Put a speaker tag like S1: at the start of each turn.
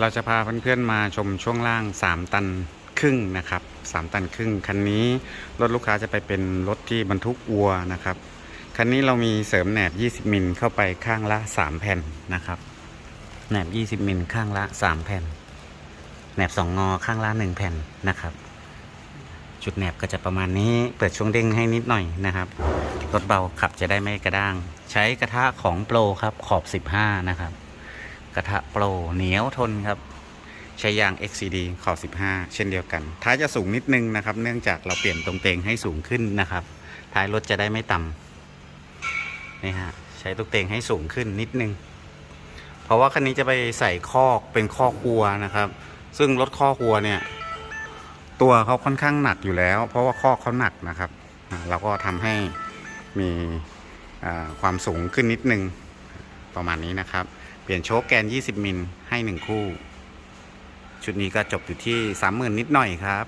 S1: เราจะพาเพื่อนๆมาชมช่วงล่าง 3 ตันครึ่งนะครับ 3 ตันครึ่งคันนี้รถลูกค้าจะไปเป็นรถที่บรรทุกวัวนะครับ คันนี้เรามีเสริมแหนบ 20 มิลเข้าไปข้างละ 3 แผ่นนะครับ แหนบ 20 มิลข้างละ 3 แผ่น แหนบ 2 งอข้างละ 1 แผ่นนะครับ จุดแหนบก็จะประมาณนี้เปิดช่วงเด้งให้นิดหน่อยนะครับรถเบาขับจะได้ไม่กระด้าง ใช้กระทะของโปรครับขอบ 15 นะครับ กระทะโปรเหนียวทนครับ ใช้ยาง XCD ขอบ 15 เช่นเดียวกัน ท้ายจะสูงนิดนึงนะครับ เนื่องจากเราเปลี่ยนตรงเตงให้สูงขึ้นนะครับ ท้ายรถจะได้ไม่ต่ำนี่ฮะใช้ตรงเตงให้สูงขึ้นนิดนึง เพราะว่าคันนี้จะไปใส่คอกเป็นคอกวัวนะครับ ซึ่งรถคอกวัวเนี่ยตัวเขาค่อนข้างหนักอยู่แล้ว เพราะว่าคอกเขาหนักนะครับเราก็ทำให้มีความสูงขึ้นนิดนึงประมาณนี้นะครับ เปลี่ยนโชคแกน 20 มิลให้ 1 คู่ ชุดนี้ก็จบอยู่ที่ 30,000 นิดหน่อยครับ